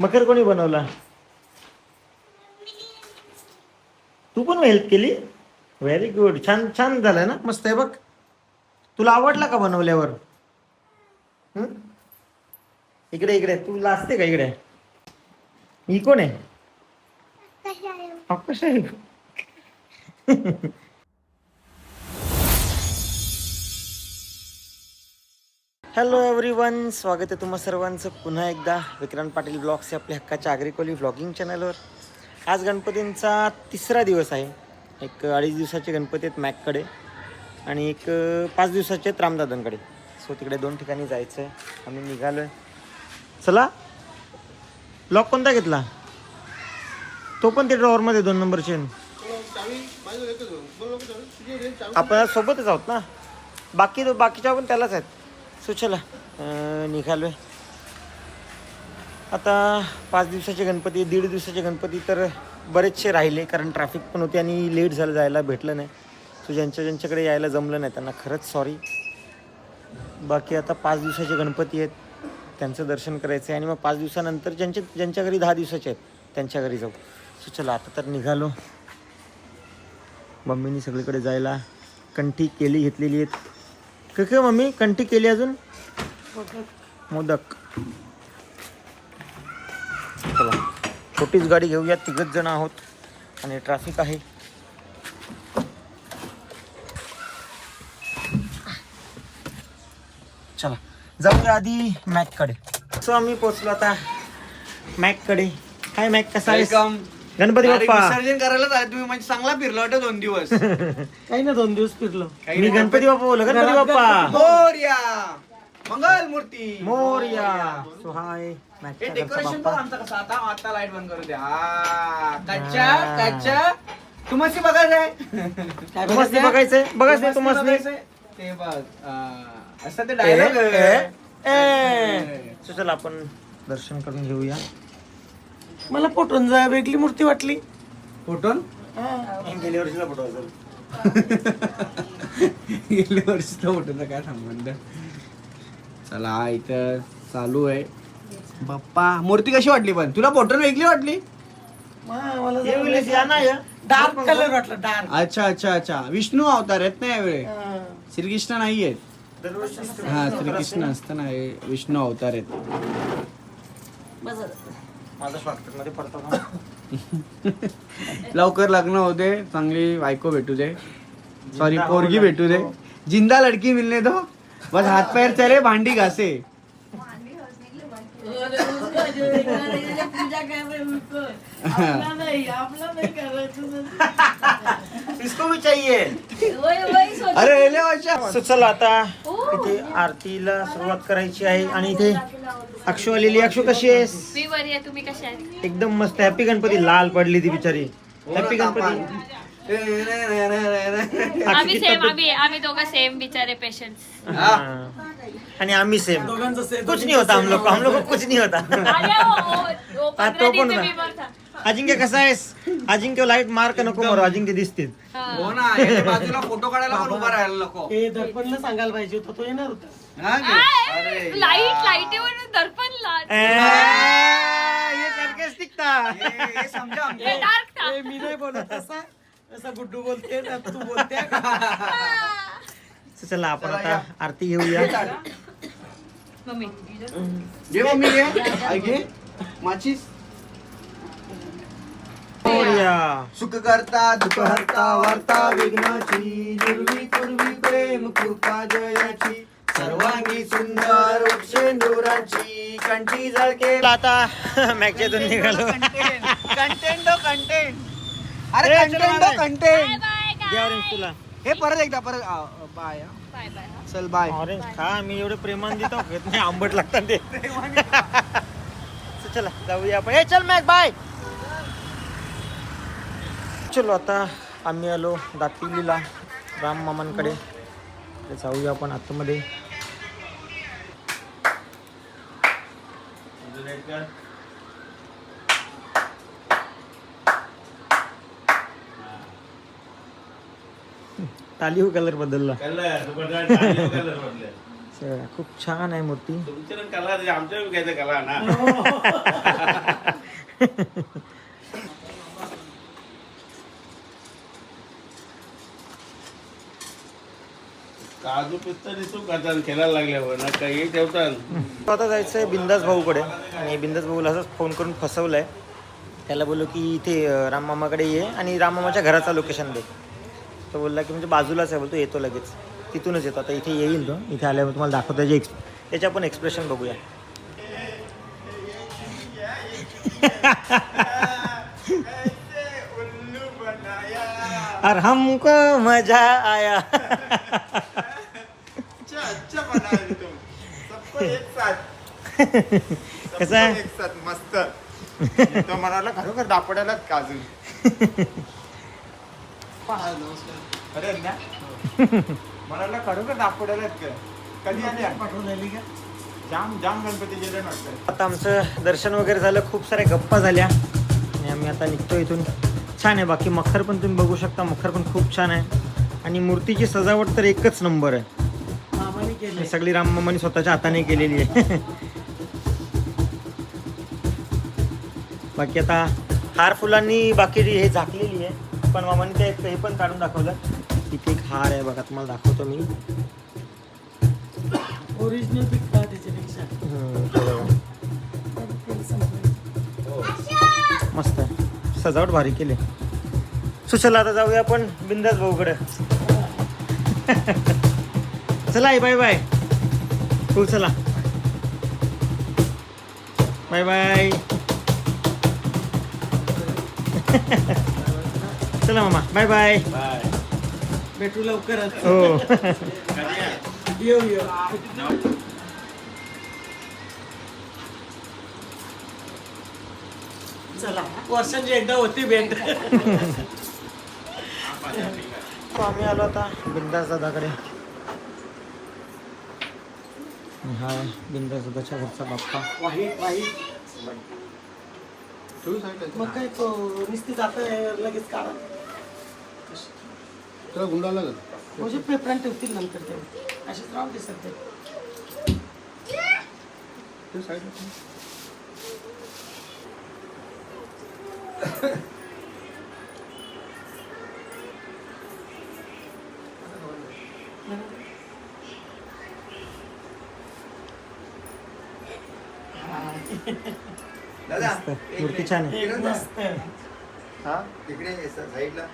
मकर कोणी बनवला? तू पण हेल्प केली? व्हेरी गुड छान छान झालं ना? मस्त आहे बघ. तुला आवडला का बनवल्यावर? इकडे इकडे. तू लाजते का इकडे? ही कोण आहे? अहो, कसं आहे? हॅलो एव्हरीवन स्वागत आहे तुम्हा सर्वांचं पुन्हा एकदा विक्रांत पाटील ब्लॉग्स या आपल्या हक्काच्या आग्रिकोली व्लॉगिंग चॅनलवर आज गणपतींचा तिसरा दिवस आहे. एक अडीच दिवसाचे गणपती आहेत मॅककडे आणि एक पाच दिवसाचे आहेत रामदादांकडे. सो तिकडे दोन ठिकाणी जायचं आहे आम्ही निघालो आहे चला. ब्लॉक कोणता घेतला? तो पण ते ड्रॉवरमध्ये दोन नंबरचे आपण सोबतच आहोत ना? बाकी बाकीच्या पण त्यालाच आहेत. सो चला निघालो आहे आता पाच दिवसाचे गणपती दीड दिवसाचे गणपती तर बरेचसे राहिले कारण ट्रॅफिक पण होती आणि लेट झालं जायला भेटलं नाही. सो ज्यांच्या ज्यांच्याकडे यायला जमलं नाही त्यांना खरंच सॉरी बाकी आता पाच दिवसाचे गणपती आहेत त्यांचं दर्शन करायचं आहे आणि मग पाच दिवसानंतर ज्यांचे ज्यांच्या घरी दहा दिवसाचे आहेत त्यांच्या घरी जाऊ. सो चला आता तर निघालो. मम्मीनी सगळीकडे जायला कंठी केली घेतलेली आहेत. काय काय मम्मी कंटी केली अजून? मोदक। चला छोटीच गाडी घेऊया तिघच जण आहोत आणि ट्रॅफिक आहे. चला जाऊया आधी मॅककडे. सो आम्ही पोचलो आता मॅककडे. हाय मॅक कसा आहे वेलकम गणपती अरे, बाप्पा. विसर्जन करायला आले तुम्ही म्हणजे चांगला फिरलो वाटत दोन दिवस. काही ना दोन दिवस फिरलो. मी गणपती बाप्पा बोल गणपती बाप्पा. मोर्या. मंगल मूर्ती. मोरया. So hi. हे डेकोरेशन बघ आमचा कसं. आता आता लाइट बंद करू द्या. हा कच्चा हा. कच्चा. तू मस्ती बघायचंय? काय तू मस्ती बघायचंय? बघायचंय तू मस्ती बघायचंय? ते बघ हा. असं ते ए, डायलॉग ए, ए. So चला आपण दर्शन करून घेऊया. मला पोटून जा वेगळी मूर्ती वाटली. फोटोन गेल्या वर्षीचा फोटो असेल गेल्या वर्षीचा फोटोचा काय संबंध? चला इथं चालू आहे. बाप्पा मूर्ती कशी वाटली पण? तुला फोटो वेगळी वाटली. डार्क कलर वाटला डार्क अच्छा अच्छा अच्छा. विष्णू अवतार आहेत ना यावेळी? श्रीकृष्ण नाही आहेत. हा श्रीकृष्ण असताना हे विष्णू अवतार आहेत. माझा पडतो? लवकर लग्न होते चांगली बायको भेटू दे. सॉरी पोरगी भेटू दे. जिंदा लडकी मिलने दो. बस हात पैर चले भांडी घासे. इसको भी चाहिए. अरे रेल्वे चला आता. इथे आरतीला सुरुवात करायची आहे आणि इथे अक्षु आलेली अक्षु कशी आहेस? मी बरी आहे. तुम्ही कशा आहे एकदम मस्त. हॅपी गणपती. लाल पडली ती बिचारी. हॅपी गणपती. आम्ही सेम आम्ही आम्ही दोघं सेम बिचारे पेशंट हाँ. आणि आम्ही सेम दोघांचं सेम कुछ नहीं होता हम लोग को हम लोग को कुछ नहीं होता. हा, तो पण. अजिंक्य कसा आहेस? अजिंक्य लाइट मार्क नको मारू. अजिंक्य दिसतील. हो. ना याच्या बाजूला फोटो काढायला पण उभा राहायला नको. हे दर्पणला सांगायला पाहिजे होता तो येणार होता. हा? अरे लाइट दर्पण लाट ए, ये sarcastic था. हे- हे समजा आमचं. हे डार्क मी नाही बोलत तसा. तसा गुड्डू बोलते ना तू बोलते चला आपण आता आरती घेऊया. मम्मी. घे मम्मी घे. आई घे. माचीस मोरया. सुख करता दुःख हरता वार्ता विघ्नाची निर्वी पूर्वी प्रेम कृपा जयाची. सर्वांगी सुंदर वृक्षेंदुराची कंठी झळके. आता मॅगच्यातून निघालो कंटेंट कंटेंट. अरे ए, कंटेंट चला, बाय. कंटेंट बाय घे ऑरेंज तुला हे परत एकदा परत आ, बाय हा. बाय बाय चल बाय. ऑरेंज खा मी एवढे प्रेमान देतो घेत नाही आंबट लागतात ते. So चला जाऊया आपण. ए चल मॅग बाय चलो आता आम्ही आलो दातिलीला राम मामांकडे. तर जाऊया आपण आतमध्ये. तालीव कलर बदलला. कलर कलर चला, खूप छान आहे मूर्ती. तुमच्या कला आहे, आमच्या बी काहीतरी कला आहे ना काजू पिस्ता दिसतो करतात खेळायला लागल्यावर ना काही ठेवतात. आता जायचं आहे बिंदास भाऊकडे. आणि बिंदास भाऊला असंच फोन करून फसवलं आहे त्याला बोललो की इथे अं, राममामाकडे ये आणि राममामाच्या घराचा लोकेशन दे तो बोलला की म्हणजे बाजूलाच आहे बोलतो येतो लगेच. तिथूनच येतो. आता इथे येईल तो. इथे आल्यावर तुम्हाला दाखवतो. त्याचे एक्स त्याचे आपण एक्सप्रेशन बघूया. और हमको मजा आया. कसं? आहे मस्त. तो म्हणाला खरोखर दापडायलाच काजू अरे ना खरोखर दापडायलाच का कधी आले पाठवलेली का? जाम जाम गणपती गेले वाटतं आता आमचं दर्शन वगैरे झालं खूप साऱ्या गप्पा झाल्या. आणि आम्ही आता निघतो इथून. छान आहे बाकी मखर पण तुम्ही बघू शकता मखर पण खूप छान आहे. आणि मूर्तीची सजावट तर एकच नंबर आहे. मामाने केले ही सगळी राममामाने स्वतःच्या हाताने केलेली आहे. बाकी आता हार फुलांनी बाकी हे झाकलेली आहे. पण मामाने ते हे पण काढून दाखवलं. इथे एक हार आहे बघा तुम्हाला दाखवतो मी. ओरिजिनल पिकता त्याच्यापेक्षा. हे. मस्त आहे. सजावट भारी केली. सुशला आता जाऊया आपण बिंदास भाऊकडे. चला आई बाय बाय. हो चला. Bye bye. चला मामा बाय बाय भेटू लवकरच हो. येऊ येऊ. चला वर्षांची एकदा होती भेट. तो आम्ही आलो आता. बिंदास दादाकडे. हा बिंदास दादाच्या घरचा बाप्पा. वाईट वाईट मग काय तो नुसती जात लगेच काढा. तुला गुंडा लागल. म्हणजे पेपरान ठेवतील नंतर ते. असेच राहून दिसत ते दादा मूर्ती छान आहे. हा तिकडे साईडला.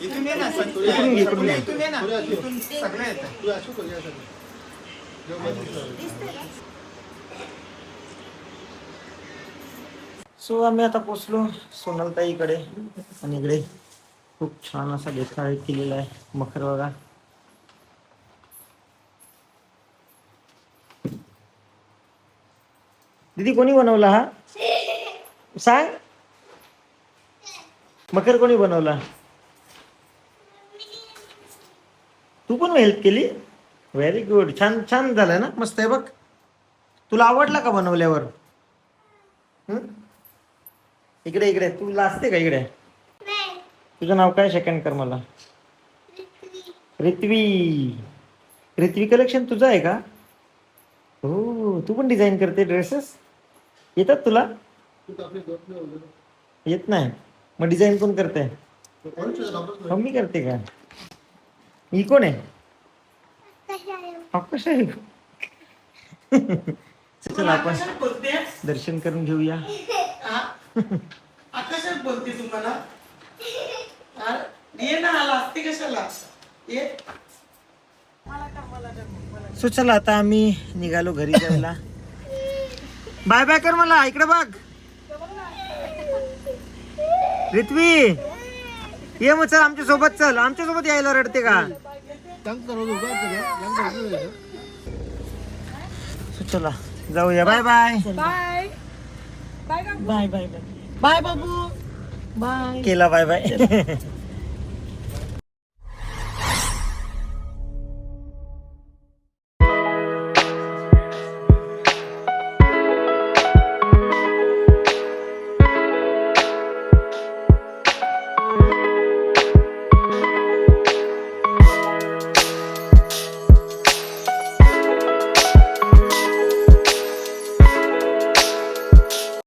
इथून ये ना इकडून घे, इकडून घे. इथून ये. ना. इथून सगळं येतं सो आम्ही आता पोचलो सोनलताईकडे आणि इकडे. खूप छान असा देखावे केलेला आहे. मखर बघा. दीदी कोणी बनवला हा? सांग. मकर कोणी बनवला? तू पण हेल्प केली? व्हेरी गुड छान छान झालं ना? मस्त आहे बघ. तुला आवडला का बनवल्यावर? इकडे इकडे. तू लाजते का इकडे? तुझं नाव काय? सेकंड कर मला. रित्वी. रित्वी कलेक्शन तुझं आहे का? हो तू पण डिझाईन करते ड्रेसेस येतात तुला? येत नाही. मग डिझाईन कोण करते मम्मी करते का? ही कोण आहे? अवकाश आहे चला आपण दर्शन करून घेऊया. हा? आकाशात बोलते तुम्हाला? ये ना आला. असते कशाला? ये. सो चला आता आम्ही निघालो घरी जायला. बाय बाय कर मला इकडे बघ. रित्वी ये मग चल आमच्यासोबत चल. आमच्यासोबत यायला रडते का? चला जाऊया. Bye bye. Bye. Bye bye bye. Bye बाबू. बाय. केला बाय बाय.